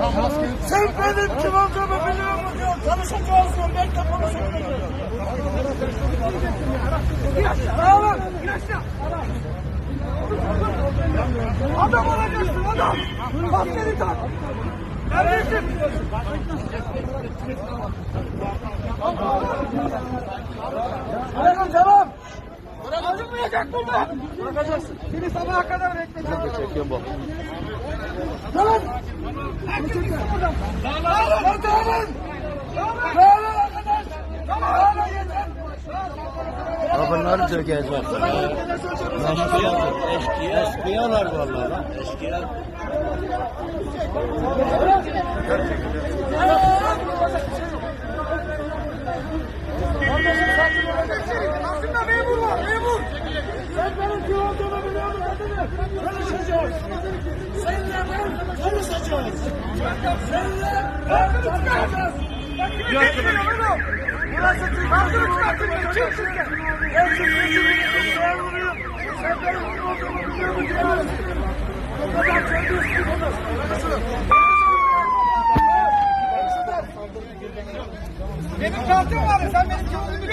Sen benim kim olduğumu biliyor musun. Tanışacağız diyor. Ben de konuşacağım. Tamam. Adam olacaksın adam. Maskeni tak. Neredesin? Aleyküm selam. Bırakılmayacak burada. Bırakacaksın. Seni sabaha kadar bekleyeceğim. Çekiyorum bak. Tamam. Herkes buradan. Dağılın. Dağılın. Dağılın arkadaş. Dağılın yeter. Bunları dökeceğiz bak. Eşkıya, eşkıya, eşkıyalar vallahi. Eşkıya. Memur var, memur. Sen benim olduğumu biliyor musun? Konuşacağız. Ben konuşacağız. Yok, Burası Türk. Ağzını çıkartın. Kimsin sen? Ben? Sen vuruyor. Sen benim kim olduğumu biliyor musun? O kadar terbiyesiz konuş. Benim kartım var. Sen benim kim olduğumu?